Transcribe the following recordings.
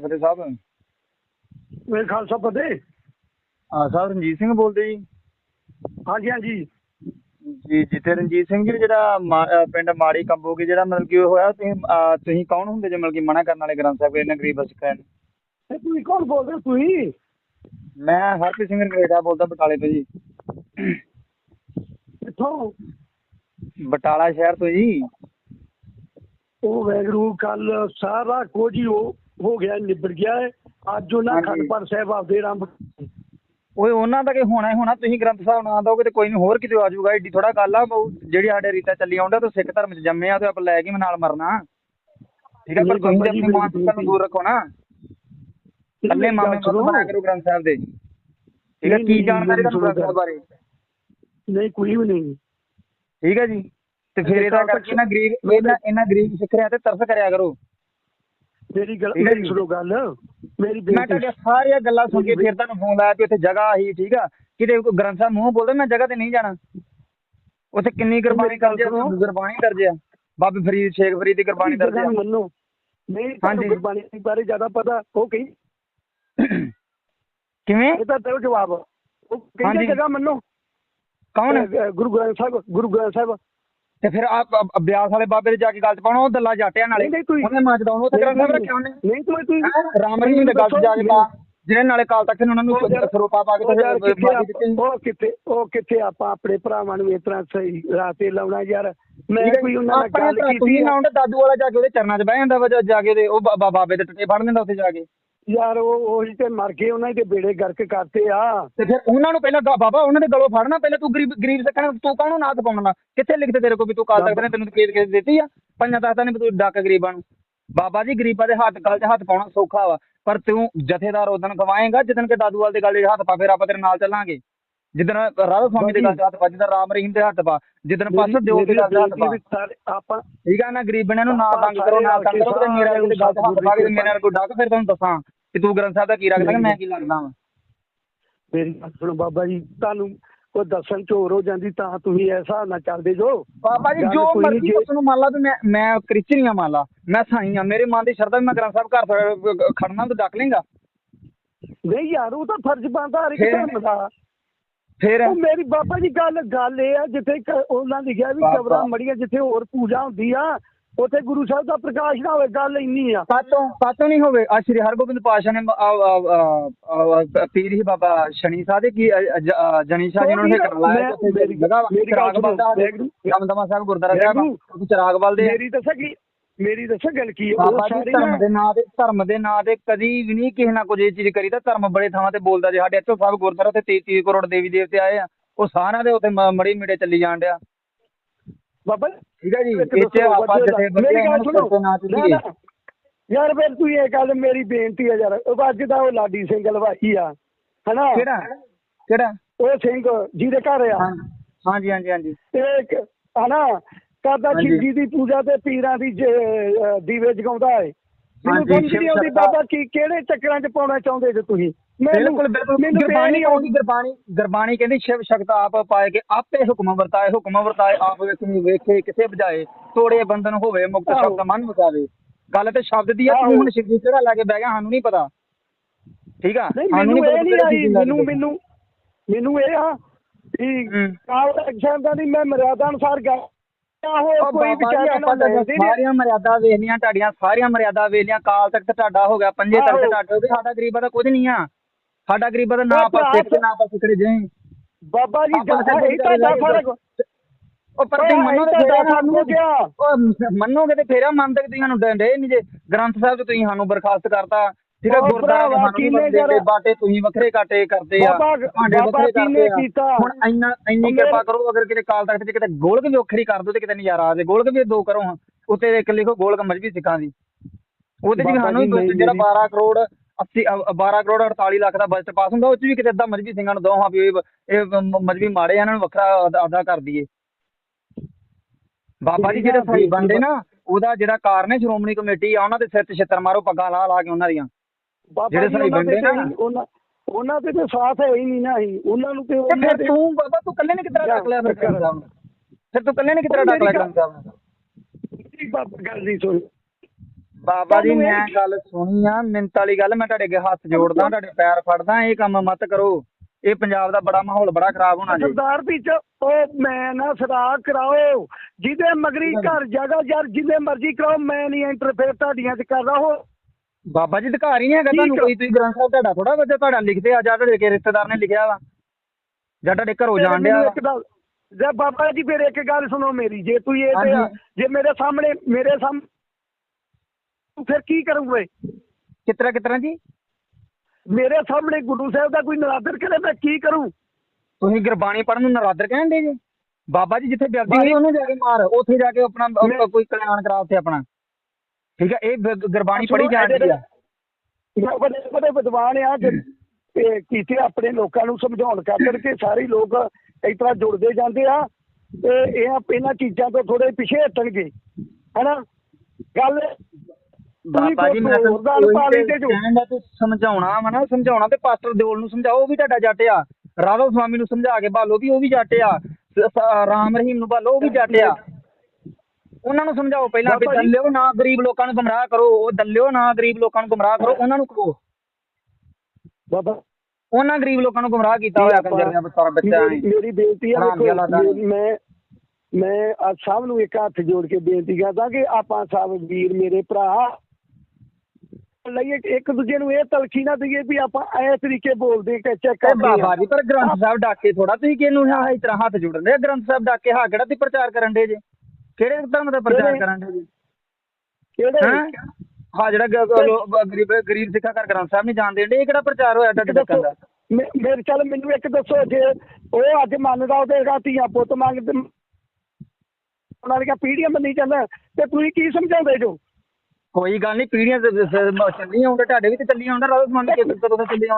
ਫਤਿਹ ਸਾਹਿਬ। ਮੇਰੇ ਖਾਲਸਾ ਫਤਿਹ। ਹਾਂ ਸਾਹਿਬ ਰਣਜੀਤ ਸਿੰਘ ਬੋਲਦੇ ਜੀ। ਹਾਂਜੀ ਹਾਂਜੀ। ਜੀ ਜਿੱਥੇ ਰਣਜੀਤ ਸਿੰਘ ਜੀ ਜਿਹੜਾ ਮਾ- ਅਹ ਪਿੰਡ ਮਾੜੀ ਕੰਬੋਗੇ ਜਿਹੜਾ ਮਤਲਬ ਕਿ ਉਹ ਹੋਇਆ ਤੁਸੀਂ ਅਹ ਤੁਸੀਂ ਕੌਣ ਹੁੰਦੇ ਜੇ ਮਤਲਬ ਕਿ ਮਨਾ ਕਰਨ ਵਾਲੇ ਗ੍ਰੰਥ ਸਾਹਿਬ ਇਹਨਾਂ ਗਰੀਬ ਸਿੱਖਾਂ ਨੂੰ ਤੇ ਤੁਸੀਂ ਕੌਣ ਬੋਲਦੇ ਹੋ ਤੁਸੀਂ? ਮੈਂ ਹਰਪ੍ਰੀਤ ਸਿੰਘ ਰੰਗਰੇਟਾ ਬੋਲਦਾ ਬਟਾਲੇ ਤੋਂ ਜੀ। ਕਿੱਥੋਂ? ਬਟਾਲਾ ਸ਼ਹਿਰ ਤੋਂ ਜੀ। ਉਹ ਵੈਗਰੂ ਕੱਲ ਸਾਰਾ ਕੁਝ ਹੀ ਉਹ ਹੋ ਗਿਆ ਨਿਬੜ ਗਿਆ ਹੈ। ਅੱਜ ਉਹਨਾਂ ਹਾਂਜੀ। ਖੰਡਪਰ ਸਾਹਿਬ ਆਪਦੇ ਆਰੰਭ ਓਏ ਉਹਨਾਂ ਦਾ ਕਿ ਹੋਣਾ ਹੀ ਹੋਣਾ ਤੁਸੀਂ ਗ੍ਰੰਥ ਸਾਹਿਬ ਨਾ ਦੋਗੇ ਤੇ ਕੋਈ ਨਹੀਂ ਹੋਰ ਕਿਤੇ ਆ ਜਾਊਗਾ ਏਡੀ ਥੋੜਾ ਗੱਲ ਆ ਜਿਹੜੀ ਸਾਡੇ ਰੀਤਾ ਚੱਲੀ ਆਉਂਦਾ ਤੇ ਸਿੱਖ ਧਰਮ ਚ ਜੰਮੇ ਆ ਤੇ ਆਪਾਂ ਲੈ ਕੇ ਵੀ ਨਾਲ ਮਰਨਾ। ਠੀਕ ਹੈ ਪਰ ਨਹੀਂ ਤੁਸੀਂ ਬਾਬਾ ਤੇ ਜੀ, ਆਪਣੀ ਮਾਂ ਮੇਰੀ ਪਿਤਾ ਨੂੰ ਦੂਰ ਰੱਖੋ ਨਾ। ਕੱਲੇ ਮਾਮੇ ਨੂੰ ਬਣਾ ਕਰੋ ਗ੍ਰੰਥ ਸਾਹਿਬ ਦੇ। ਠੀਕ ਨਹੀਂ, ਕੀ ਨਹੀਂ, ਜਾਣਕਾਰੀ ਤੁਹਾਨੂੰ ਗ੍ਰੰਥ ਸਾਹਿਬ ਬਾਰੇ? ਨਹੀਂ ਕੋਈ ਵੀ ਨਹੀਂ। ਠੀਕ ਹੈ ਜੀ? ਤੇ ਫਿਰ ਇਹਦਾ ਕਰਕੇ ਨਾ ਗਰੀਬ ਇਹਨਾਂ ਇਹਨਾਂ ਗਰੀਬ ਸਿੱਖ ਰਿਆ ਤੇ ਤਰਸ ਕਰਿਆ ਕਰੋ। ਮੇਰੀ ਗੱਲ ਮੇਰੀ। ਸੁਣੋ ਗੱਲ। ਮੇਰੀ ਮੈਂ ਬੇਨਤੀ ਤੁਹਾਡੀਆਂ ਸਾਰੀਆਂ ਗੱਲਾਂ ਸੁਣ ਕੇ ਫਿਰ ਤੁਹਾਨੂੰ ਫੋਨ ਲਾਇਆ ਕਿ ਉੱਥੇ ਜਗ੍ਹਾ ਹੀ ਠੀਕ ਆ? ਕਿਤੇ ਕੋਈ ਗ੍ਰੰਥ ਸਾਹਿਬ ਮੂੰਹ ਬੋਲਦਾ ਮੈਂ ਜਗ੍ਹਾ ਤੇ ਨਹੀਂ ਜਾਣਾ। ਉੱਥੇ ਕਿੰਨੀ ਕੁਰਬਾਨੀ ਕਰਦੇ ਆ। ਗੁਰਬਾਣੀ ਕਰਦੇ ਆ। ਬਾਬੇ ਫਰੀਦ ਸ਼ੇਖ ਫਰੀਦ ਦੀ ਕੁਰਬਾਨੀ ਕਰਦੇ ਆ। ਮੰਨੋ। ਨਹੀਂ ਤੁਹਾਨੂੰ ਦੇ ਬਾਰੇ ਜ਼ਿਆਦਾ ਪਤਾ ਉਹ ਕਹੀ। ਕਿਵੇਂ? ਇਹ ਤਾਂ ਦਿਓ ਜਵਾਬ ਉਹ। ਕਹਿੰਦੇ ਜਗ੍ਹਾ ਮੰਨੋ। ਕੌਣ? ਅਹ, ਗੁਰੂ ਗ੍ਰੰਥ ਸਾਹਿਬ ਗੁਰੂ ਗ੍ਰੰਥ ਸਾਹਿਬ। ਤੇ ਫਿਰ ਆਪ ਅਭਿਆਸ ਵਾਲੇ ਬਾਬੇ ਦੇ ਜਾ ਕੇ ਗੱਲ ਚ ਪਾਉਣਾ ਉਹ ਦੱਲਾ ਜਾਟਿਆਂ ਨਾਲੇ। ਉਹਨੇ ਮੱਚਦਾ ਉਹਨੂੰ ਉੱਥੇ ਗ੍ਰੰਥ ਸਾਹਿਬ ਰੱਖਿਆ ਉਹਨੇ। ਨਹੀਂ ਤੂੰ ਤੂੰ ਹੈਂ? ਰਾਮ ਰਹੀਮ ਦੇ ਗੱਲ ਚ ਜਾ ਕੇ ਪਾ। ਜਿਹੜੇ ਨਾਲੇ ਕਾਲ ਤੱਕ ਉਹਨਾਂ ਨੂੰ ਸਰੋਪਾ ਪਾ ਕੇ ਉਹ ਤੇ ਕਿੱਥੇ ਉਹ ਕਿੱਥੇ ਆਪਾਂ ਆਪਣੇ ਭਰਾਵਾਂ ਨੂੰ ਇਸ ਤਰ੍ਹਾਂ ਸਹੀ ਰਾਹ ਤੇ ਲਾਉਣਾ ਯਾਰ। ਮੈਂ ਹੈ ਕੋਈ। ਉਹਨਾਂ ਨਾਲ ਗੱਲ ਕੀਤੀ ਨਾ ਆ। ਉਹਦੇ ਦਾਦੂ ਵਾਲਾ ਜਾ ਕੇ ਉਹਦੇ ਚਰਨਾਂ 'ਚ ਬਹਿ ਜਾਂਦਾ ਵਾ ਜਾ- ਕੇ ਉਹ ਬਾਬੇ ਦੇ ਟੱਟੇ ਫੜ ਲੈਂਦਾ ਉੱਥੇ ਜਾ ਕੇ। ਯਾਰ ਉਹ ਉਹੀ ਤੇ ਮਰ ਗਏ ਉਹਨਾਂ ਦੇ ਬੇੜੇ ਗਰਕ ਕਰਤੇ ਆ। ਤੇ ਫਿਰ ਉਹਨਾਂ ਨੂੰ ਪਹਿਲਾਂ ਗਾ- ਬਾਬਾ ਉਹਨਾਂ ਦੇ ਗਲੋਂ ਫੜਨਾ ਪਹਿਲਾਂ ਤੂੰ ਗਰੀਬ ਗਰੀਬ ਸਿੱਖਣਾ ਤੂੰ ਕਾਹਨੂੰ ਨਾਥ ਪਾਉਣਾ ਕਿੱਥੇ ਲਿਖਦੇ ਤੇਰੇ ਕੋਲ ਵੀ ਤੂੰ ਕਾਲ ਤੱਕ ਨੇ ਤੈਨੂੰ ਕੇਸ ਕੇਸ ਦਿੱਤੀ ਆ? ਪੰਜਾਂ ਦਸਾਂ ਨੇ ਵੀ ਤੂੰ ਡੱਕ ਗਰੀਬਾਂ ਨੂੰ। ਬਾਬਾ ਜੀ ਗਰੀਬਾਂ ਦੇ ਹੱਥ ਗਲ 'ਚ ਹੱਥ ਪਾਉਣਾ ਸੌਖਾ ਵਾ। ਪਰ ਤੂੰ ਜਥੇਦਾਰ ਉਦੋਂ ਗਵਾਏਗਾ ਜਿੱਦਣ ਕੇ ਦਾਦੂਵਾਲ ਦੇ ਗਲ 'ਚ ਹੱਥ ਪਾ ਫਿਰ ਆਪਾਂ ਤੇਰੇ ਨਾਲ ਚੱਲਾਂਗੇ। ਜਿੱਦਣ ਰਾਧਾ ਸਵਾਮੀ ਦੇ ਗਲ 'ਚ ਹੱਥ ਪਾ ਜਿੱਦਣ ਰਾਮ ਰਹੀਮ ਦੇ ਹੱਥ ਪਾ ਜਿੱਦਣ ਪਾਸੋਂ ਦਿਓ ਦੇ ਗਲ 'ਚ ਹੱਥ ਪਾ। ਵੀ ਸਾਰੇ ਆਪਾਂ ਠੀਕ ਆ ਨਾ ਗਰੀਬਣਿਆਂ ਨੂੰ ਨਾ ਤੰਗ ਕਰੋ ਨਾ ਤੰਗ ਕਰੋ ਤੇ ਮੇਰਾ ਕੋਈ ਗਲਤ ਹੱਥ ਪਾ ਕੇ ਮੇਰੇ ਨਾਲ ਕੋਈ ਡੱਕ ਫਿਰ ਤੁਹਾਨੂੰ ਦੱਸਾਂ। ਕਿ ਤੂੰ ਗ੍ਰੰਥ ਸਾਹਿਬ ਦਾ ਕੀ ਰੱਖਦਾ ਮੈਂ ਕੀ ਲੱਗਦਾ ਵਾਂ? ਮੇਰੀ ਗੱਲ ਸੁਣੋ ਬਾਬਾ ਜੀ ਤੁਹਾਨੂੰ ਕੋਈ ਦੱਸਣ ਚ ਹੋਰ ਹੋ ਜਾਂਦੀ ਤਾਂ ਤੁਸੀਂ ਹਿਸਾਬ ਨਾਲ ਚੱਲਦੇ ਜੋ। ਬਾਬਾ ਜੀ ਜੋ ਨੀ, ਮਰਜ਼ੀ ਉਸ ਨੂੰ ਮੰਨ ਲਾ ਵੀ ਮੈਂ ਮੈਂ ਕ੍ਰਿਸਚਨ ਆ ਮੰਨ ਲਾ ਮੈਂ ਸਾਈ ਆ ਮੇਰੇ ਮਨ ਦੀ ਸ਼ਰਧਾ ਵੀ ਮੈਂ ਗ੍ਰੰਥ ਸਾਹਿਬ ਘਰ ਖੜਨਾ ਤੂੰ ਡੱਕ ਲੇਗਾ। ਨਹੀਂ ਯਾਰ ਉਹ ਤਾਂ ਫਰਜ਼ ਬਣਦਾ ਹਰ ਇੱਕ ਫਿਰ- ਧਰਮ ਦਾ। ਫਿਰ? ਉਹ ਮੇਰੀ ਬਾਬਾ ਜੀ ਗੱਲ ਗੱਲ ਇਹ ਆ ਜਿੱਥੇ ਉਹਨਾਂ ਲਿਖਿਆ ਵੀ। ਕਬਰਾਂ ਮੜੀਆਂ ਜਿੱਥੇ ਹੋਰ ਪੂਜਾ ਹੁੰਦੀ ਆ ਉੱਥੇ ਗੁਰੂ ਸਾਹਿਬ ਦਾ ਪ੍ਰਕਾਸ਼ ਨਾ ਹੋਵੇ ਗੱਲ ਇੰਨੀ ਆ। ਕਾਤੋਂ ਕਾਤੋਂ ਨਹੀਂ ਹੋਵੇ। ਆ ਸ਼੍ਰੀ ਹਰਗੋਬਿੰਦ ਪਾਸ਼ਾ ਨੇ ਆ- ਆ- ਆ- ਆ- ਪੀਰ ਹੀ ਬਾਬਾ ਸ਼ਨੀ ਸਾਹਿਬ ਦੇ ਕੀ ਅ- ਅ- ਅ- ਜਨੀ ਸ਼ਾਹ ਜੀ ਉਹਨਾਂ ਨੇ ਕਰਾ ਲਾਇਆ ਉੱਥੇ ਮੇਰੀ- ਜਗ੍ਹਾ ਮੇਰੀ ਗੱਲ ਸੁਣੋ, ਵੈਗਰੂ। ਦਮਦਮਾ ਸਾਹਿਬ ਗੁਰਦੁਆਰਾ ਸਾਹਿਬ ਆ, ਵੈਗਰੂ। ਉੱਥੇ ਚਿਰਾਗ ਬਲਦੇ ਆ। ਮੇਰੀ ਦੱਸਾਂ ਕੀ ਮੇਰੀ ਦੱਸਾਂ ਗੱਲ ਕੀ ਹੈ ਉਹ ਬਾਬਾ ਜੀ ਸਾਰੇ ਧਰਮ ਨਾ ਦੇ ਨਾਂ ਤੇ ਧਰਮ ਦੇ ਨਾਂ ਤੇ ਕਦੀ ਵੀ ਨਹੀਂ ਕਿਸੇ ਨਾਲ ਕੁਝ ਇਹ ਚੀਜ਼ ਕਰੀਦਾ ਧਰਮ ਬੜੇ ਥਾਵਾਂ ਤੇ ਬੋਲਦਾ ਜੇ ਸਾਡੇ ਇੱਥੋਂ ਸਾਹਿਬ ਗੁਰਦੁਆਰਾ ਤੇ 33 ਕਰੋੜ ਦੇਵੀ ਦੇਵਤੇ ਆਏ ਆ ਉਹ ਸਾਰਿਆਂ ਦੇ ਉੱਤੇ ਮ- ਮੜੀ ਮਿੜੇ ਚੱਲੀ ਜਾਣ ਡਿਆ। ਬਾਬਾ ਠੀਕ ਹੈ ਜੀ ਇੱਥੇ ਆਪਾਂ ਦਾ- ਮੇਰੀ ਗੱਲ ਸੁਣੋ। ਯਾਰ ਫਿਰ ਤੂੰ ਇਹ ਗੱਲ ਮੇਰੀ ਬੇਨਤੀ ਹੈ ਯਾਰ ਉਹ ਅੱਜ ਦਾ ਉਹ ਲਾਡੀ ਸਿੰਘ ਹਲਵਾਈ ਆ ਹਨਾ? ਕਿਹੜਾ? ਕਿਹੜਾ? ਉਹ ਸਿੰਘ ਜਿਹਦੇ ਘਰ ਆ। ਹਾਂਜੀ ਹਾਂਜੀ ਹਾਂਜੀ। ਤੇ ਹਨਾ? ਕਰਦਾ ਹਾਂਜੀ। ਸ਼ਿਵ ਜੀ ਦੀ ਪੂਜਾ ਤੇ ਪੀਰਾਂ ਦੀ ਦੀਵੇ ਜਗਾਉਂਦਾ ਹੈ ਮੈਨੂੰ ਸਮਝ ਨਹੀਂ ਆਉਂਦੀ। ਬਾਬਾ ਕੀ ਕਿਹੜੇ ਚੱਕਰਾਂ 'ਚ ਪਾਉਣਾ ਚਾਹੁੰਦੇ ਜੇ ਤੁਸੀਂ ਬਿਲਕੁਲ ਬਿਲਕੁਲ ਗੁਰਬਾਣੀ ਨਹੀਂ ਕਹਿੰਦੀ ਗੁਰਬਾਣੀ ਗੁਰਬਾਣੀ ਕਹਿੰਦੀ ਸ਼ਿਵ ਸ਼ਕਤ ਆਪ ਪਾਏ ਕੇ ਆਪੇ ਹੁਕਮ ਵਰਤਾਏ ਹੁਕਮ ਵਰਤਾਏ ਆਪ ਵੇਖੇ ਵੇਖੇ ਕਿਸੇ ਬਜਾਏ ਤੋੜੇ ਬੰਧਨ ਹੋਵੇ ਮੁਕਤ। ਸ਼ਬਦ ਮਨ ਮੁਕਾਵੇ ਗੱਲ ਤੇ ਸ਼ਬਦ ਦੀ ਆ ਤੂੰ। ਹੁਣ ਸ਼ਿਵ ਜੀ ਕਿਹੜਾ ਲੈ ਕੇ ਬਹਿ ਗਿਆ ਸਾਨੂੰ ਨਹੀਂ ਪਤਾ ਠੀਕ ਆ ਨਹੀਂ ਸਾਨੂੰ ਮੈਨੂੰ ਇਹ ਨਹੀਂ ਆਈ ਮੈਨੂੰ। ਮੈਨੂੰ ਮੈਨੂੰ ਇਹ ਆ ਕਿ। ਕਾਲ ਐਕਸ਼ਨ ਦੀ ਮੈਂ ਮਰਿਆਦਾ ਅਨੁਸਾਰ ਗਾ ਆਹੋ ਕੋਈ ਵਿਚਾਰਾ ਨਾ। ਸਾਰੀਆਂ ਮਰਿਆਦਾ ਵੇਖ ਲੀਆਂ ਤੁਹਾਡੀਆਂ ਸਾਰੀਆਂ ਮਰਿਆਦਾ ਵੇਖ ਲੀਆਂ ਕਾਲ ਤੱਕ ਤੁਹਾਡਾ ਹੋ ਗਿਆ ਪੰਜੇ ਤੱਕ। ਤੁਹਾਡੇ ਹੋ ਗਏ ਸਾਡਾ ਗਰੀਬਾਂ ਦਾ ਕੁਝ ਨਹੀਂ ਆ ਸਾਡਾ ਗਰੀਬਾਂ ਦਾ ਨਾ ਆਪਾਂ ਸਿੱਖ ਨਾ ਆਪਾਂ ਸਿੱਖੜੇ ਜੇ ਬਾਬਾ ਜੀ ਦਾ ਇਹ ਤਾਂ ਦਾ ਫ਼ਰਕ ਉਹ ਪਰ ਤੁਸੀਂ ਮੰਨੋਗੇ ਇਹ ਤਾਂ ਫੇਰ ਸਾਨੂੰ ਕਿਹਾ। ਉਹ ਮੰਨੋਗੇ ਤੇ ਫੇਰ ਡੰਡੇ ਨਹੀਂ ਜੇ ਗ੍ਰੰਥ ਸਾਹਿਬ ਤੇ ਤੁਸੀਂ ਸਾਨੂੰ ਬਰਖਾਸਤ ਕਰਤਾ ਠੀਕ ਹੈ ਭਰਾਵਾ, ਸਾਨੂੰ ਦਿੰਦੇ ਜਰਾ- ਬਾਟੇ ਤੁਸੀਂ ਵੱਖਰੇ ਕਾਟੇ ਕਰਦੇ ਆ ਬਾਬਾ ਵੱਖਰੇ ਕਰਦੇ ਆ। ਕੀਤਾ? ਹੁਣ ਇੰਨਾ ਇੰਨੀ ਕਿਰਪਾ ਕਰੋ ਅਗਰ ਕਿਤੇ ਕਾਲ ਤਖਤ 'ਚ ਕਿਤੇ ਗੋਲਕ ਵੀ ਵੱਖਰੀ ਕਰ ਦਿਓ ਤੇ ਕਿਤੇ ਨਜ਼ਾਰਾ ਆ ਜਾਏ ਗੋਲਕ ਵੀ ਦੋ ਕਰੋ ਹਾਂ ਉੱਤੇ ਇੱਕ ਲਿਖੋ ਗੋਲਕ ਮਜਬੀ ਸਿੱਖਾਂ ਦੀ। ਉਹਦੇ ਵੀ ਸਾਨੂੰ ਜੀ, ਜਿਹੜਾ ਮੇਰੀ- 12 ਕਰੋੜ 80 ਅ, 12 ਕਰੋੜ 48 ਲੱਖ ਦਾ ਬਜਟ ਪਾਸ ਹੁੰਦਾ ਉਹ 'ਚ ਵੀ ਕਿਤੇ ਏਦਾਂ ਮਜਬੀ ਸਿੰਘਾਂ ਨੂੰ ਦੋ ਹਾਂ ਵੀ ਇਹ ਮਜਬੀ ਮਾੜੇ ਇਹਨਾਂ ਨੂੰ ਵੱਖਰਾ ਅਦਾ- ਕਰ ਦਈਏ। ਬਾਬਾ ਜੀ ਜਿਹੜੇ ਸਹੀ ਬੰਦੇ ਨਾ ਉਹਦਾ ਜਿਹੜਾ ਕਾਰਨ ਹੈ ਸ਼੍ਰੋਮਣੀ ਕਮੇਟੀ ਆ ਉਹਨਾਂ ਦੇ ਸਿਰ ਤੇ ਛਿੱਤਰ ਮਾਰੋ ਪੱਗਾਂ ਲਾ ਲਾ ਕੇ ਉਹਨਾਂ ਦੀਆਂ। ਬਾਬਾ ਜਿਹੜੇ ਜੀ, ਉਹਨਾਂ ਬੰਦੇ ਦੇ ਨਾ। ਤੇ ਉਹਨਾਂ ਉਹਨਾਂ ਦੇ ਤੇ ਸਾਥ ਹੈ ਹੀ ਨਹੀਂ ਨਾ ਹੀ। ਉਹਨਾਂ ਨੂੰ ਤੇ ਤੇ ਉਹਨਾਂ ਫਿਰ ਦੇ ਤੂੰ ਬਾਬਾ ਤੂੰ ਇਕੱਲੇ ਨੇ ਕਿਤਰਾ ਰੱਖ ਲਿਆ ਫਿਰ। ਗ੍ਰੰਥ ਸਾਹਿਬ ਨੂੰ? ਫਿਰ ਤੂੰ ਕੱਲੇ ਨੇ ਕਿਤਰਾ ਡੱਕ ਲਿਆ ਗ੍ਰੰਥ ਸਾਹਿਬ ਨੂੰ? ਬਾਬਾ ਗੱਲ ਦੀ ਸੁਣ। ਬਾਬਾ ਜੀ ਮੈਂ ਗੱਲ ਸੁਣੀ ਆ ਮਿੰਤ ਵਾਲੀ ਗੱਲ ਮੈਂ ਤੁਹਾਡੇ ਅੱਗੇ ਹੱਥ ਜੋੜਦਾ ਤੁਹਾਡੇ ਪੈਰ ਫੜਦਾ ਇਹ ਕੰਮ ਮਤ ਕਰੋ। ਇਹ ਪੰਜਾਬ ਦਾ ਬੜਾ ਮਾਹੌਲ ਬੜਾ ਖਰਾਬ ਹੋਣਾ ਜੀ। ਸਰਦਾਰ ਵੀ ਚ ਉਹ ਮੈਂ ਨਾ ਸਦਾ ਕਰਾਓ। ਜਿਹਦੇ ਮਗਰੀ ਘਰ ਜਗ੍ਹਾ ਯਾਰ ਜਿਹਦੇ ਮਰਜ਼ੀ ਕਰਾਓ ਮੈਂ ਨਹੀਂ ਇੰਟਰਫੇਅਰ ਤੁਹਾਡੀਆਂ ਚ ਕਰਦਾ ਉਹ ਬਾਬਾ ਜੀ ਅਧਿਕਾਰ ਹੀ ਨਹੀਂ ਹੈਗਾ ਤੁਹਾਨੂੰ। ਕੋਈ ਤੁਸੀਂ ਗ੍ਰੰਥ ਸਾਹਿਬ ਤੁਹਾਡਾ ਥੋੜਾ ਵਜੇ ਤੁਹਾਡਾ ਲਿਖਦੇ ਆ ਜਾਂ ਤੁਹਾਡੇ ਕੇ ਰਿਸ਼ਤੇਦਾਰ ਨੇ ਲਿਖਿਆ ਵਾ ਜਾਂ ਤੁਹਾਡੇ ਘਰੋਂ ਜਾਣ ਡਿਆ ਜੇ ਬਾਬਾ ਜੀ ਫਿਰ ਇੱਕ ਗੱਲ ਸੁਣੋ ਮੇਰੀ ਜੇ ਤੂੰ ਇਹ ਤੇ। ਜੇ ਮੇਰੇ ਸਾਹਮਣੇ ਮੇਰੇ ਸਾਹਮਣੇ ਫਿਰ ਕੀ ਕਰੂਗੇ? ਕਿਤਰਾ ਕਿਤਰਾ ਜੀ? ਮੇਰੇ ਸਾਹਮਣੇ ਗੁਰੂ ਸਾਹਿਬ ਦਾ ਕੋਈ ਨਰਾਦਰ ਕਰੇ ਮੈਂ ਕੀ ਕਰੂੰ? ਤੁਸੀਂ ਗੁਰਬਾਣੀ ਪੜਨ ਨੂੰ ਨਰਾਦਰ ਕਹਿੰਦੇ ਜੀ? ਬਾਬਾ ਜੀ ਜਿੱਥੇ ਬਿਰਦੀ ਹੋਈ ਉਹਨੂੰ ਜਾ ਕੇ ਮਾਰ ਉੱਥੇ ਜਾ ਕੇ ਆਪਣਾ ਕੋਈ ਕਲਿਆਣ ਕਰਾ ਉੱਥੇ ਆਪਣਾ। ਠੀਕ ਹੈ ਇਹ ਗੁਰਬਾਣੀ ਸੁਣੋ, ਪੜੀ ਜਾਂਦੀ ਆ। ਬੜੇ ਬੜੇ ਵਿਦਵਾਨ ਆ ਤੇ ਕੀਤੇ ਆਪਣੇ ਲੋਕਾਂ ਨੂੰ ਸਮਝਾਉਣ ਖਾਤਰ ਕਿ ਸਾਰੇ ਲੋਕ ਇਸ ਤਰ੍ਹਾਂ ਜੁੜਦੇ ਜਾਂਦੇ ਆ ਤੇ ਇਹ ਇਹਨਾਂ ਚੀਜ਼ਾਂ ਤੋਂ ਥੋੜੇ ਪਿੱਛੇ ਹਟਣਗੇ ਹੈਨਾ? ਗੱਲ ਬਾਬਾ ਜੀ ਮੈਂ ਗੱਲ ਤਾਂ ਸਮਝਾਉਣਾ ਵਾ ਨਾ ਸਮਝਾਉਣਾ ਤੇ ਪਾਸਟਰ ਦਿਓਲ ਨੂੰ ਸਮਝਾਓ ਉਹ ਵੀ ਤੁਹਾਡਾ ਜੱਟ ਆ। ਰਾਧਾ ਸਵਾਮੀ ਨੂੰ ਸਮਝਾ ਕੇ ਭਾਲੋ ਵੀ ਉਹ ਵੀ ਜੱਟ ਆ। ਰਾਮ ਰਹੀਮ ਨੂੰ ਭਾਲੋ ਉਹ ਵੀ ਜੱਟ ਆ। ਉਹਨਾਂ ਨੂੰ ਸਮਝਾਓ ਪਹਿਲਾਂ ਵੀ ਦੱਲਿਓ ਨਾ ਗਰੀਬ ਲੋਕਾਂ ਨੂੰ ਗੁੰਮਰਾਹ ਕਰੋ ਉਹ ਦੱਲਿਓ ਨਾ ਗਰੀਬ ਲੋਕਾਂ ਨੂੰ ਗੁੰਮਰਾਹ ਕਰੋ ਉਹਨਾਂ ਨੂੰ ਕਹੋ। ਬਾਬਾ। ਉਹਨਾਂ ਗਰੀਬ ਲੋਕਾਂ ਨੂੰ ਗੁੰਮਰਾਹ ਕੀਤਾ ਹੋਇਆ ਕੰਜਰ ਦੇ ਬਸਾਰ ਬੱਚਾ ਮੇਰੀ ਬੇਨਤੀ ਆ ਵੇਖੋ, ਮੈਂ ਮੈਂ ਅੱਜ ਸਭ ਨੂੰ ਇੱਕ ਹੱਥ ਜੋੜ ਕੇ ਬੇਨਤੀ ਕਰਦਾ ਕਿ ਆਪਾਂ ਸਭ ਵੀਰ ਮੇਰੇ ਭਰਾ ਲਈਏ ਇੱਕ ਦੂਜੇ ਨੂੰ ਇਹ ਤਲਖੀ ਨਾ ਦਈਏ ਵੀ ਆਪਾਂ ਐ ਤਰੀਕੇ ਬੋਲਦੇ ਕਿ ਚੈੱਕ ਤੇ ਕਰਦੇ ਬਾਬਾ ਆ ਜੀ ਪਰ ਗ੍ਰੰਥ ਸਾਹਿਬ ਡਾਕੇ ਥੋੜਾ ਤੁਸੀਂ ਕਿਹਨੂੰ ਹਾਂ ਇਸ ਤਰ੍ਹਾਂ ਹੱਥ ਜੋੜਦੇ ਗ੍ਰੰਥ ਸਾਹਿਬ ਡਾਕੇ ਹਾਂ ਕਿਹੜਾ ਤੁਸੀਂ ਪ੍ਰਚਾਰ ਕਰਨ ਦੇ ਜੇ? ਕਿਹੜੇ ਧਰਮ ਦਾ ਪ੍ਰਚਾਰ ਦੇ ਜੀ ਕਿਹੜੇ ਹੈਂ ਜਿਹੜਾ ਗਰੀਬ ਗਰੀਬ ਸਿੱਖਾਂ ਘਰ ਗ੍ਰੰਥ ਸਾਹਿਬ ਨਹੀਂ ਜਾਣਦੇ ਇਹ ਕਿਹੜਾ ਪ੍ਰਚਾਰ ਹੋਇਆ ਤੁਹਾਡੇ ਤੱਕ ਦਾ ਮੇਰੇ ਚੱਲ ਮੈਨੂੰ ਇੱਕ ਦੱਸੋ ਜੇ ਉਹ ਅੱਜ ਮੰਨਦਾ ਉਹਦੇ ਦਾ ਧੀਆਂ ਪੁੱਤ ਮੰਗਦੇ ਉਹਨਾਂ ਦੀਆਂ ਪੀੜ੍ਹੀਆਂ ਮੰਨੀ ਜਾਂਦਾ ਤੇ ਤੁਸੀਂ ਕੀ ਸਮਝਾਉਂਦੇ ਜੋ ਕੋਈ ਗੱਲ ਨਹੀਂ ਪੀੜੀਆਂ ਤੇ ਸ- ਸ- ਚੱਲੀ ਆਉਂਦਾ ਤੁਹਾਡੇ ਵੀ ਤੇ ਚੱਲੀ ਆਉਂਦਾ ਰਾਤ ਮੰਨ ਕੇ ਕਦੋਂ ਤੋਂ ਚੱਲੀ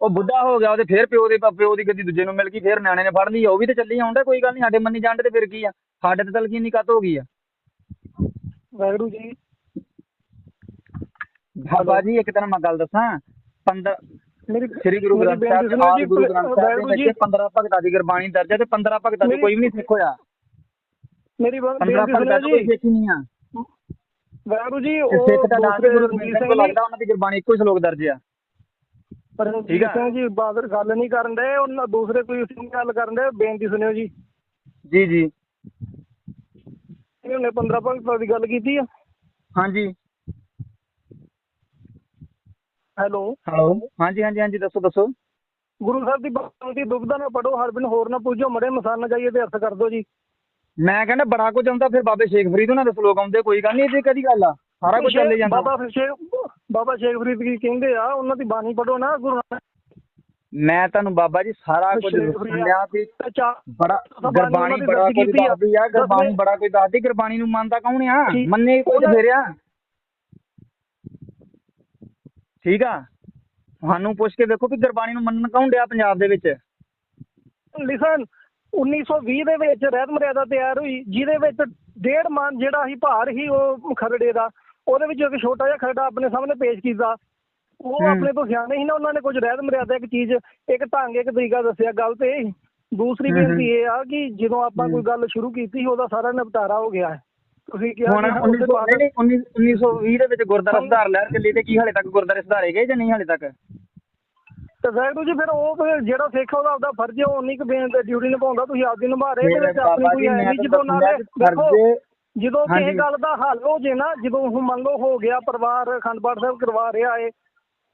ਉਹ ਬੁੱਢਾ ਹੋ ਗਿਆ ਉਹਦੇ ਫੇਰ ਪਿਓ ਦੇ ਪਿਓ ਦੀ ਗੱਦੀ ਦੂਜੇ ਨੂੰ ਮਿਲ ਗਈ ਫੇਰ ਨਿਆਣੇ ਨੇ ਫੜ ਲਈ ਉਹ ਵੀ ਤੇ ਚੱਲੀ ਆਉਂਦਾ ਕੋਈ ਗੱਲ ਨਹੀਂ ਸਾਡੇ ਮੰਨੀ ਜਾਂਦੇ ਤੇ ਫਿਰ ਕੀ ਆ? ਸਾਡੇ ਤੇ ਤਲਕੀ ਨਹੀਂ ਕੱਤ ਹੋ ਗਈ ਆ। ਵਾਹਿਗੁਰੂ ਜੀ। ਬਾਬਾ ਜੀ ਇੱਕ ਦਿਨ ਮੈਂ ਗੱਲ ਦੱਸਾਂ 15 ਮੇਰੀ ਸ੍ਰੀ ਗੁਰੂ ਗ੍ਰੰਥ ਸਾਹਿਬ ਜੀ, ਗੁਰੂ ਗ੍ਰੰਥ ਸਾਹਿਬ ਦੇ ਵਿੱਚ 15 ਭਗਤਾਂ ਦੀ ਗੁਰਬਾਣੀ ਦਰਜ ਹੈ ਤੇ 15 ਭਗਤਾਂ ਦੀ ਕੋਈ ਵੀ ਨਹੀਂ ਸਿੱਖ ਹੋਇਆ। ਮੇਰੀ ਬ- 15 ਬੇਨਤੀ ਭਗਤਾਂ ਦੀ ਕੋਈ ਸਿੱਖ ਨਹੀਂ ਆ। ਵਾਹਿਗੁਰੂ ਜੀ ਉਹ ਸਿੱਖ ਦਾ ਨਾਮ ਗੁਰੂ ਲੱਗਦਾ ਉਹਨਾਂ ਦੀ ਗੁਰਬਾਣੀ ਇੱਕੋ ਹੀ ਸ਼ਲੋਕ ਦਰਜ ਆ। ਪਰ ਠੀਕ ਆ। ਸਿੰਘ ਜੀ ਬਾਦਰ ਗੱਲ ਨਹੀਂ ਕਰਨ ਦੇ ਉਹਨਾਂ ਦੂਸਰੇ ਕੋਈ ਸਿੰਘ ਗੱਲ ਕਰਨ ਦੇ ਬੇਨਤੀ ਸੁਣਿਓ ਜੀ। ਜੀ ਜੀ। ਇਹਨੇ 15 ਭਗਤਾਂ ਦੀ ਗੱਲ ਕੀਤੀ ਆ। ਹਾਂਜੀ। ਹੈਲੋ। ਹੈਲੋ। ਹਾਂਜੀ ਹਾਂਜੀ ਹਾਂਜੀ ਦੱਸੋ ਦੱਸੋ। ਗੁਰੂ ਸਾਹਿਬ ਦੀ ਬਾਣੀ ਦੀ ਦੁਬਦਾ ਨਾ ਪੜੋ ਹਰ ਬਿਨ ਹੋਰ ਨਾ ਪੂਜੋ ਮੜੇ ਮਸਾਨ ਨਾ ਜਾਈਏ ਤੇ ਅਰਥ ਕਰ ਦਿਓ ਜੀ। ਮੈਂ ਕਹਿੰਦਾ ਬੜਾ ਕੁਝ ਆਉਂਦਾ ਫਿਰ ਬਾਬੇ ਸ਼ੇਖ ਫਰੀਦ ਉਹਨਾਂ ਦੇ ਸ਼ਲੋਕ ਆਉਂਦੇ ਕੋਈ ਗੱਲ ਨਹੀਂ ਇਹ 'ਚ ਕਦੀ ਗੱਲ ਆ। ਸਾਰਾ ਕੁਝ ਚੱਲੇ ਜਾਂਦਾ। ਬਾਬਾ ਫਿਰ ਸ਼ੇਖ ਬਾਬਾ ਸ਼ੇਖ ਫਰੀਦ ਕੀ ਕਹਿੰਦੇ ਆ ਉਹਨਾਂ ਦੀ ਬਾਣੀ ਪੜੋ ਨਾ ਗੁਰੂ ਨਾਨਕ ਮੈਂ ਤੁਹਾਨੂੰ ਬਾਬਾ ਜੀ ਸਾਰਾ ਕੁਝ ਸੁਣਿਆ ਵੀ ਬੜਾ ਬਾਣੀ ਗੁਰਬਾਣੀ ਬੜਾ ਕੁਝ। ਦੱਸਦੀ ਆ ਗੁਰਬਾਣੀ ਬੜਾ ਕੁਝ ਦੱਸਦੀ ਗੁਰਬਾਣੀ ਨੂੰ ਮੰਨਦਾ ਕੌਣ ਆ। ਮੰਨੇ ਕੋਈ ਤੇ ਉਹਨਾਂ- ਫਿਰ ਆ। ਠੀਕ ਆ? ਤੁਹਾਨੂੰ ਪੁੱਛ ਕੇ ਦੇਖੋ ਵੀ ਗੁਰਬਾਣੀ ਨੂੰ ਮੰਨਣ ਕੌਣ ਡਿਆ ਪੰਜਾਬ ਦੇ ਵਿੱਚ। ਲਿਸਨ 1920 ਦੇ ਵਿੱਚ ਰਹਿਤ ਮਰਿਆਦਾ ਤਿਆਰ ਹੋਈ ਜਿਹਦੇ ਵਿੱਚ ਡੇਢ ਮਨ ਜਿਹੜਾ ਸੀ ਭਾਰ ਸੀ ਉਹ ਖਰੜੇ ਦਾ। ਉਹਦੇ ਵਿੱਚ ਇੱਕ ਛੋਟਾ ਜਿਹਾ ਖਰੜਾ ਆਪਣੇ ਸਾਹਮਣੇ ਪੇਸ਼ ਕੀਤਾ ਉਹ ਹੂੰ। ਆਪਣੇ ਤੋਂ ਸਿਆਣੇ ਸੀ ਨਾ ਉਹਨਾਂ ਨੇ ਕੁਝ ਰਹਿਤ ਮਰਿਆਦਾ ਇੱਕ ਚੀਜ਼ ਇੱਕ ਢੰਗ ਇੱਕ ਤਰੀਕਾ ਦੱਸਿਆ ਗੱਲ ਤੇ। ਦੂਸਰੀ ਹੂੰ, ਹੂੰ। ਬੇਨਤੀ ਇਹ ਆ ਕਿ ਜਦੋਂ ਆਪਾਂ ਹੂੰ। ਕੋਈ ਗੱਲ ਸ਼ੁਰੂ ਕੀਤੀ ਉਹਦਾ ਸਾਰਾ ਨਿਪਟਾਰਾ ਹੋ ਗਿਆ ਹੈ ਤੁਸੀਂ ਕਿਹਾ ਹੁਣ ਕਿ ਹਾਂ, ਉਹਦੇ 1900 ਬਾਅਦ- ਨਹੀਂ, ਨਹੀਂ, 1920 ਦੇ ਵਿੱਚ ਗੁਰਦੁਆਰਾ ਸੁਧਾਰ ਲਹਿਰ ਚੱਲੀ ਤੇ ਕੀ ਹਾਲੇ ਤੱਕ ਗੁਰਦੁਆਰੇ ਸੁਧਾਰੇ ਗਏ ਜਾਂ ਨਹੀਂ ਹਾਲੇ ਤੱਕ ਤੇ ਵਾਹਿਗੁਰੂ ਜੀ ਫਿਰ ਉਹ ਜਿਹੜਾ ਸਿੱਖ ਉਹਦਾ ਆਪਦਾ ਫਰਜ਼ ਹੈ ਉਹ ਉਨੀ ਕੁ ਡਿਊਟੀ ਨਿਭਾਉਂਦਾ ਤੁਸੀਂ ਆਪਦੀ ਨਿਭਾ ਰਹੇ ਵਿੱਚ ਆਪਣੀ ਕੋਈ ਐ ਨਹੀਂ ਤਾਂ ਜਦੋਂ ਨਾਲੇ ਦੇਖੋ ਜਦੋਂ ਕਿਸੇ ਹਾਂਜੀ। ਗੱਲ ਦਾ ਹੱਲ ਹੋ ਜੇ ਨਾ ਜਦੋਂ ਹੁਣ ਮੰਨ ਲਓ ਹੋ ਗਿਆ ਪਰਿਵਾਰ ਅਖੰਡ ਪਾਠ ਸਾਹਿਬ ਕਰਵਾ ਰਿਹਾ ਏ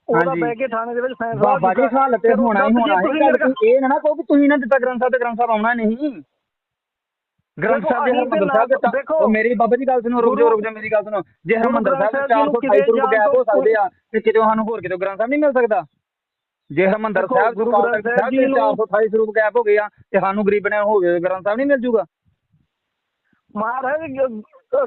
ਉਹਦਾ ਹਾਂਜੀ। ਬਹਿ ਕੇ ਥਾਣੇ ਦੇ ਵਿੱਚ ਫੈਸਲਾ ਬਾਬਾ ਜੀ ਕੀਤਾ। ਹਾਲ ਤੇ ਫਿਰ ਹੋਣਾ ਹੀ ਦੱਸ ਹੋਣਾ ਜੀ ਹੈ ਤੁਸੀਂ ਗੱਲ ਮੇਰੇ ਤੁਸੀਂ ਇਹ ਨਾ ਨਾ ਕਹੋ ਕਿ ਤੁਸੀਂ ਨਾ ਦਿੱਤਾ ਗ੍ਰੰਥ ਸਾਹਿਬ ਤੇ ਗ੍ਰੰਥ ਸਾਹਿਬ ਆਉਣਾ ਨਹੀਂ ਗ੍ਰੰਥ ਸਾਹਿਬ ਦੇ ਹਰਮੰਦਰ ਸਾਹਿਬ ਦੇ ਤਾਂ- ਦੇਖੋ, ਉਹ ਮੇਰੀ ਬਾਬਾ ਜੀ ਗੱਲ ਸੁਣੋ ਰੁਕ ਜਾਓ ਰੁਕ ਜਾਓ ਮੇਰੀ ਗੱਲ ਸੁਣੋ ਜੇ ਹਰਮੰਦਰ ਸਾਹਿਬ ਨੂੰ 428 ਕਿਤੇ ਰੂਪ ਗੈਪ ਹੋ ਸਕਦੇ ਆ ਤੇ ਕਿਤੇ ਸਾਨੂੰ ਹੋਰ ਕਿਤੇ ਗ੍ਰੰਥ ਸਾਹਿਬ ਨਹੀਂ ਮਿਲ ਸਕਦਾ ਜੇ ਹਰਮੰਦਰ ਸਾਹਿਬ ਗੁਰੂ ਗੁਰੂ ਗ੍ਰੰਥ ਸਾਹਿਬ ਦੇ ਨੂੰ- 428 ਸਰੂਪ ਗੈਪ ਹੋ ਗਏ ਆ ਤੇ ਸਾਨੂੰ ਗਰੀਬ ਨੇ ਹੋ ਗਏ ਗ੍ਰੰਥ ਸਾਹਿਬ ਨਹੀਂ ਮਿਲ ਜੂਗਾ ਮਹਾਰਾਜ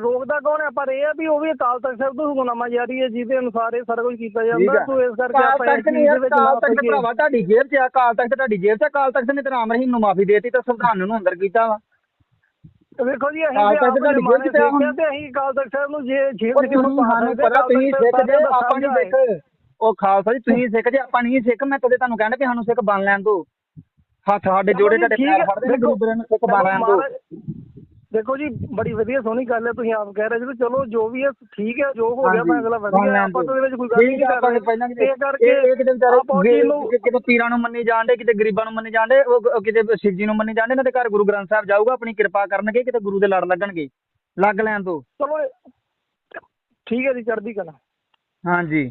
ਰੋਕਦਾ ਕੌਣ ਹੈ? ਪਰ ਇਹ ਆ ਵੀ ਉਹ ਵੀ ਅਕਾਲ ਤਖਤ ਸਾਹਿਬ ਤੋਂ ਹੁਕਮਨਾਮਾ ਜਾਰੀ ਹੈ ਜਿਹਦੇ ਅਨੁਸਾਰ ਇਹ ਸਾਰਾ ਕੁਝ ਕੀਤਾ ਜਾਂਦਾ। ਸੋ ਇਸ ਕਰਕੇ ਆਪਾਂ ਇਸ ਚੀਜ਼ ਦੇ ਵਿੱਚ ਨਾ ਫਸੀਏ। ਭਰਾਵਾ ਤੁਹਾਡੀ ਜੇਬ 'ਚ ਆ ਕਾਲ ਤਖਤ ਤੁਹਾਡੀ ਜੇਬ 'ਚ ਆ ਕਾਲ ਤਖਤ ਨੇ ਤੇ ਰਾਮ ਰਹੀਮ ਨੂੰ ਮਾਫੀ ਦੇਤੀ ਤਾਂ ਸੰਵਿਧਾਨ ਨੂੰ ਅੰਦਰ ਕੀਤਾ ਵਾ। ਵੇਖੋ ਜੀ ਅਸੀਂ ਅਕਾਲ ਤਖ਼ਤ ਤੁਹਾਡੀ ਜੇਬ 'ਚ ਆ। ਤੇ ਅਸੀਂ ਅਕਾਲ ਤਖਤ ਸਾਹਿਬ ਨੂੰ ਜੇ ਜੇ ਉਹ ਤੁਸੀਂ ਸਾਨੂੰ ਪਤਾ ਤੁਸੀਂ ਸਿੱਖ ਜੇ ਆਪਾਂ ਨਹੀਂ ਸਿੱਖ। ਉਹ ਖਾਲਸਾ ਜੀ ਤੁਸੀਂ ਸਿੱਖ ਜੇ ਆਪਾਂ ਨਹੀਂ ਸਿੱਖ ਮੈਂ ਕਦੇ ਤੁਹਾਨੂੰ ਕਹਿੰਦਾ ਵੀ ਸਾਨੂੰ ਸਿੱਖ ਬਣ ਲੈਣ ਦਿਓ। ਹੱਥ ਸਾਡੇ ਜੋੜੇ ਤੁਹਾਡੇ ਪੈਰ ਫੜਦੇ ਨੇ ਗੁਰੂ ਨੂੰ ਸਿੱਖ ਬਾਲਾਂ ਤੋਂ ਮਹਾਰਾਜ- ਦੇਖੋ ਜੀ ਬੜੀ ਵਧੀਆ ਸੋਹਣੀ ਗੱਲ ਹੈ ਤੁਸੀਂ ਆਪ ਕਹਿ ਰਹੇ ਜੀ ਵੀ ਚਲੋ ਜੋ ਵੀ ਹੈ ਠੀਕ ਹੈ ਜੋ ਹੋ ਗਿਆ ਮੈਂ ਅਗਲਾ ਵਧੀਆ। ਆਪਾਂ ਤਾਂ ਇਹਦੇ ਵਿੱਚ ਕੋਈ ਗੱਲ ਨਹੀਂ ਕਰ ਰਹੇ। ਪਹਿਲਾਂ ਕਿਤੇ ਇਹ ਕਰਕੇ ਇਹ ਕਿਤੇ ਵਿਚਾਰੇ ਆਪਾਂ ਚੀਜ਼ ਨੂੰ ਕਿਤੇ ਪੀਰਾਂ ਨੂੰ ਮੰਨੀ ਜਾਂਦੇ ਕਿਤੇ ਗਰੀਬਾਂ ਨੂੰ ਮੰਨੀ ਜਾਂਦੇ ਉਹ ਉਹ ਕਿਤੇ ਸ਼ਿਵ ਜੀ ਨੂੰ ਮੰਨੀ ਜਾਂਦੇ ਇਹਨਾਂ ਦੇ ਘਰ ਗੁਰੂ ਗ੍ਰੰਥ ਸਾਹਿਬ ਜਾਊਗਾ ਆਪਣੀ ਕਿਰਪਾ ਕਰਨਗੇ ਕਿਤੇ ਗੁਰੂ ਦੇ ਲੜ ਲੱਗਣਗੇ ਲੱਗ ਲੈਣ ਤੋਂ ਚਲੋ ਇਹ- ਠੀਕ ਹੈ ਜੀ ਚੜ੍ਹਦੀ ਕਲਾ। ਹਾਂਜੀ।